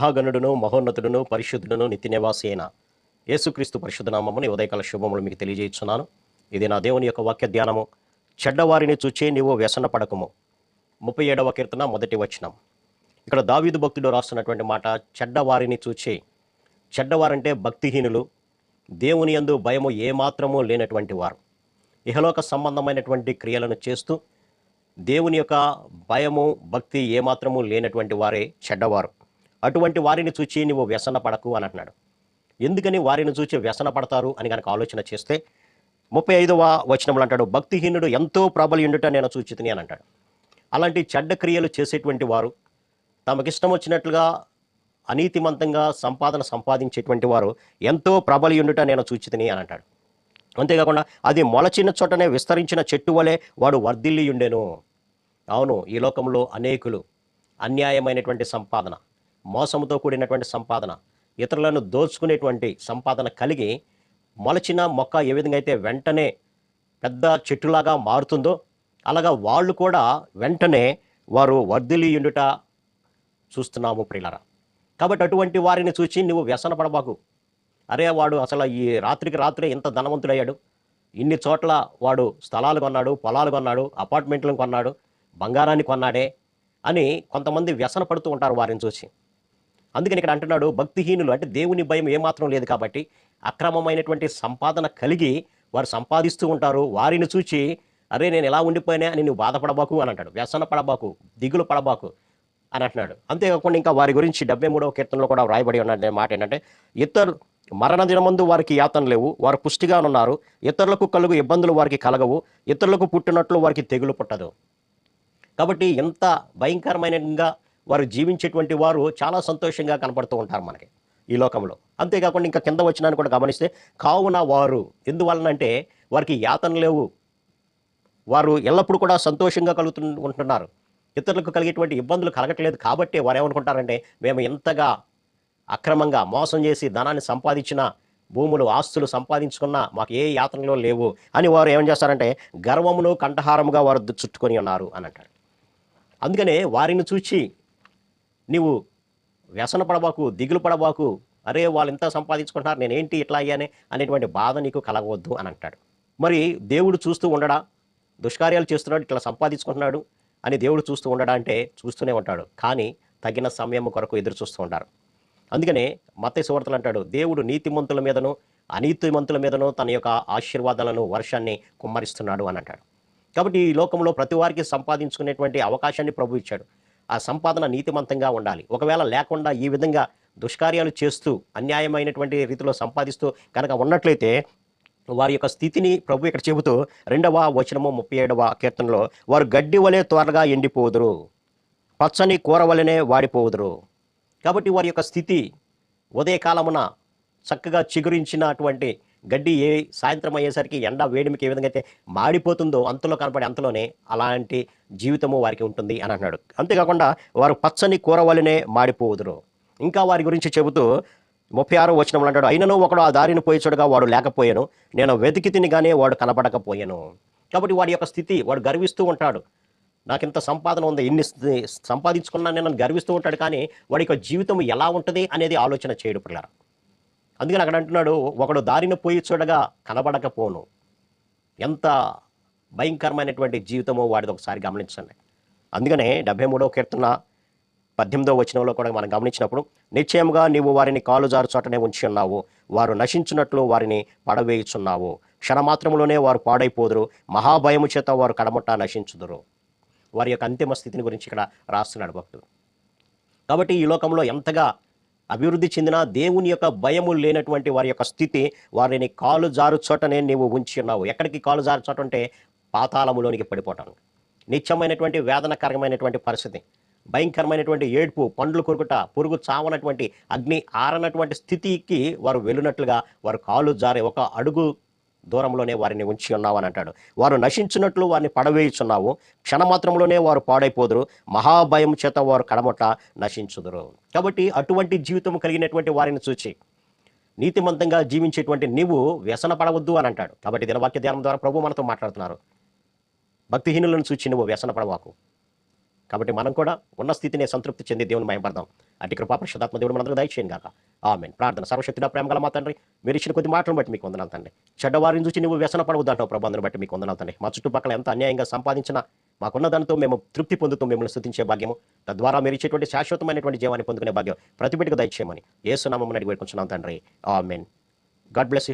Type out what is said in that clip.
మహాగణుడును మహోన్నతుడును పరిశుద్ధుడును నిత్యనివాసేన అయిన యేసుక్రీస్తు పరిశుద్ధనామముని ఉదయకాల శుభములు మీకు తెలియజేస్తున్నాను. ఇది నా దేవుని యొక్క వాక్య ధ్యానము చెడ్డవారిని చూచి నీవు వ్యసన పడకము ముప్పై ఏడవ కీర్తన మొదటి వచనం. ఇక్కడ దావీదు భక్తుడు రాస్తున్నటువంటి మాట చెడ్డవారిని చూచి. చెడ్డవారంటే భక్తిహీనులు. దేవుని యందు భయము ఏమాత్రము లేనటువంటి వారు. ఇహలోక సంబంధమైనటువంటి క్రియలను చేస్తూ దేవుని యొక్క భయము భక్తి ఏమాత్రము లేనటువంటి వారే చెడ్డవారు. అటువంటి వారిని చూచి నువ్వు వ్యసన పడకు అని అంటున్నాడు. ఎందుకని వారిని చూచి వ్యసన పడతారు అని కనుక ఆలోచన చేస్తే ముప్పై ఐదవ వచనంలో అంటాడు భక్తిహీనుడు ఎంతో ప్రబలియుండుట నేను చూచితిని అని అంటాడు. అలాంటి చెడ్డ క్రియలు చేసేటువంటి వారు తమకిష్టం వచ్చినట్లుగా అనీతిమంతంగా సంపాదన సంపాదించేటువంటి వారు ఎంతో ప్రబలియుండుట నేను చూచితిని అని అంటాడు. అంతేకాకుండా అది మొలచిన చోటనే విస్తరించిన చెట్టు వలె వాడు వర్ధిల్లియుండెను. అవును ఈ లోకంలో అనేకులు అన్యాయమైనటువంటి సంపాదన మోసముతో కూడినటువంటి సంపాదన ఇతరులను దోచుకునేటువంటి సంపాదన కలిగి మొలచిన మొక్క ఏ విధంగా అయితే వెంటనే పెద్ద చెట్టులాగా మారుతుందో అలాగా వాళ్ళు కూడా వెంటనే వారు వర్ధిల్లియుండుట చూస్తున్నాము ప్రియులరా. కాబట్టి అటువంటి వారిని చూసి నువ్వు వ్యసన పడబాకు. అరే వాడు అసలు ఈ రాత్రికి రాత్రే ఇంత ధనవంతుడయ్యాడు. ఇన్ని చోట్ల వాడు స్థలాలు కొన్నాడు పొలాలు కొన్నాడు అపార్ట్మెంట్లను కొన్నాడు బంగారాన్ని కొన్నాడే అని కొంతమంది వ్యసన పడుతూ ఉంటారు వారిని చూసి. అందుకని ఇక్కడ అంటున్నాడు భక్తిహీనులు అంటే దేవుని భయం ఏమాత్రం లేదు కాబట్టి అక్రమమైనటువంటి సంపాదన కలిగి వారు సంపాదిస్తూ ఉంటారు. వారిని చూచి అరే నేను ఎలా ఉండిపోయినా అని నువ్వు బాధపడబాకు అని అంటాడు. వ్యసన పడబాకు దిగులు పడబాకు అని అంటున్నాడు. అంతేకాకుండా ఇంకా వారి గురించి డెబ్బై మూడవ కీర్తనలో కూడా వ్రాయబడి ఉన్న మాట ఏంటంటే ఇతరు మరణ దినమందు వారికి యాతన లేవు. వారు పుష్టిగా ఉన్నారు ఇతరులకు కలుగు ఇబ్బందులు వారికి కలగవు. ఇతరులకు పుట్టినట్లు వారికి తెగులు పుట్టదు. కాబట్టి ఎంత భయంకరమైనగా వారు జీవించేటువంటి వారు చాలా సంతోషంగా కనపడుతూ ఉంటారు మనకి ఈ లోకంలో. అంతేకాకుండా ఇంకా కింద వచ్చినాన్ని కూడా గమనిస్తే కావున వారు ఎందువలనంటే వారికి యాతన లేవు. వారు ఎల్లప్పుడూ కూడా సంతోషంగా కలుగుతూ ఉంటున్నారు ఇతరులకు కలిగేటువంటి ఇబ్బందులు కలగట్లేదు కాబట్టి వారు ఏమనుకుంటారంటే మేము ఎంతగా అక్రమంగా మోసం చేసి ధనాన్ని సంపాదించిన భూములు ఆస్తులు సంపాదించుకున్నా మాకు ఏ యాతనలో లేవు అని వారు ఏం చేస్తారంటే గర్వమును కంఠహారముగా వారు చుట్టుకొని ఉన్నారు అని అంటారు. అందుకనే వారిని చూచి నీవు వ్యసన పడబాకు దిగులు పడబాకు అరే వాళ్ళు ఇంత సంపాదించుకుంటున్నారు నేనేంటి ఇట్లా అయ్యానే అనేటువంటి బాధ నీకు కలగవద్దు అని అంటాడు. మరి దేవుడు చూస్తూ ఉండడా? దుష్కార్యాలు చేస్తున్నాడు ఇట్లా సంపాదించుకుంటున్నాడు అని దేవుడు చూస్తూ ఉండడా అంటే చూస్తూనే ఉంటాడు. కానీ తగిన సమయం కొరకు ఎదురు చూస్తూ ఉంటారు. అందుకనే మత సువార్తలు అంటాడు దేవుడు నీతిమంతుల మీదను అనీతిమంతుల మీదను తన యొక్క ఆశీర్వాదాలను వర్షాన్ని కుమ్మరిస్తున్నాడు అని అంటాడు. కాబట్టి ఈ లోకంలో ప్రతి వారికి సంపాదించుకునేటువంటి అవకాశాన్ని ప్రభు ఇచ్చాడు. ఆ సంపాదన నీతిమంతంగా ఉండాలి. ఒకవేళ లేకుండా ఈ విధంగా దుష్కార్యాలు చేస్తూ అన్యాయమైనటువంటి రీతిలో సంపాదిస్తూ కనుక ఉన్నట్లయితే వారి యొక్క స్థితిని ప్రభు ఇక్కడ చెబుతూ రెండవ వచనము ముప్పై ఏడవ కీర్తనలో వారు గడ్డి వలె త్వరగా ఎండిపోదురు పచ్చని కూర వలెనే వాడిపోదురు. కాబట్టి వారి యొక్క స్థితి ఉదయకాలమున చక్కగా చిగురించినటువంటి గడ్డి ఏ సాయంత్రం అయ్యేసరికి ఎండ వేడిమికి ఏ విధంగా అయితే మాడిపోతుందో అంతలో కనపడే అంతలోనే అలాంటి జీవితము వారికి ఉంటుంది అని అన్నాడు అంతేకాకుండా వారు పచ్చని కూర వలనే మాడిపోదురు. ఇంకా వారి గురించి చెబుతూ ముప్పై ఆరో వచనంలో అంటాడు అయినను ఒకడు ఆ దారిని పోయిచుడుగా వాడు లేకపోయాను. నేను వెతికి తినిగానే వాడు కనపడకపోయాను. కాబట్టి వాడి యొక్క స్థితి వాడు గర్విస్తూ ఉంటాడు. నాకు ఇంత సంపాదన ఉంది ఇన్ని సంపాదించుకున్నా నేను గర్విస్తూ ఉంటాడు కానీ వాడి యొక్క జీవితం ఎలా ఉంటుంది? అనేది ఆలోచన చేయడు పిల్లలు అందుకని అక్కడ అంటున్నాడు ఒకడు దారిన పోయి చూడగా కనబడకపోను. ఎంత భయంకరమైనటువంటి జీవితమో వాడిది ఒకసారి గమనించండి. అందుకనే డెబ్బై మూడవ కీర్తన పద్దెనిమిదవ వచనంలో కూడా మనం గమనించినప్పుడు నిశ్చయముగా నీవు వారిని కాలు జారు చోటనే ఉంచి ఉన్నావు. వారు నశించినట్లు వారిని పడవేయుచున్నావు. క్షణమాత్రములోనే వారు పాడైపోదురు. మహాభయము చేత వారు కడముట్ట నశించుదురు. వారి యొక్క అంతిమ స్థితిని గురించి ఇక్కడ రాస్తున్నాడు భక్తుడు. కాబట్టి ఈ లోకంలో ఎంతగా అభివృద్ధి చెందిన దేవుని యొక్క భయము లేనటువంటి వారి యొక్క స్థితి వారిని కాలు జారు చోటనే నీవు ఉంచి ఉన్నావు. ఎక్కడికి కాలు జారు చోట అంటే పాతాళములోనికి పడిపోవటం నిత్యమైనటువంటి వేదనకరమైనటువంటి పరిస్థితి భయంకరమైనటువంటి ఏడ్పు పండ్లు కొరుకుట పురుగు చావనటువంటి అగ్ని ఆరనటువంటి స్థితికి వారు వెళ్ళినట్లుగా వారు కాలు జారే ఒక అడుగు దూరంలోనే వారిని ఉంచి ఉన్నావు అని అంటాడు. వారు నశించినట్లు వారిని పడవేయుచున్నావు. క్షణమాత్రంలోనే వారు పాడైపోదురు. మహాభయం చేత వారు కడమట నశించుదురు. కాబట్టి అటువంటి జీవితం కలిగినటువంటి వారిని చూచి నీతిమంతంగా జీవించేటువంటి నీవు వ్యసన పడవద్దు అని అంటాడు. కాబట్టి దినవాక్య ధ్యానం ద్వారా ప్రభు మనతో మాట్లాడుతున్నారు. భక్తిహీనులను చూచి నువ్వు వ్యసన పడవాకు. కాబట్టి మనం కూడా ఉన్న స్థితిని సంతృప్తి చెంది దేవుని భయపడదాం అటు కృపా పరిశుధాత్మ దేవుడు మనందరూ దయచేయండి కాక ఆమెన్. ప్రార్థన సర్వశక్తిగా ప్రేమ గల మా తండ్రి మీరు ఇచ్చిన కొద్ది మాటలను బట్టి మీకు వందనాలు తండ్రి. చెడ్డవారిని చూసి నువ్వు వ్యసన పడవద్దు ప్రభావం బట్టి మీకు వందనాలు తండ్రి. మా చుట్టుపక్కల ఎంత అన్యాయంగా సంపాదించినా మాకున్న దానితో మేము తృప్తి పొందుతూ మిమ్మల్ని స్థుతించే భాగ్యము. తద్వారా మీరు ఇచ్చేటువంటి శాశ్వతమైనటువంటి జీవాన్ని పొందుకునే భాగ్యం ప్రతి బిడ్డకు దయచేయమని ఏసునామని అడిగి పెట్టుకుంటున్నాం తండ్రి. ఆమెన్. God bless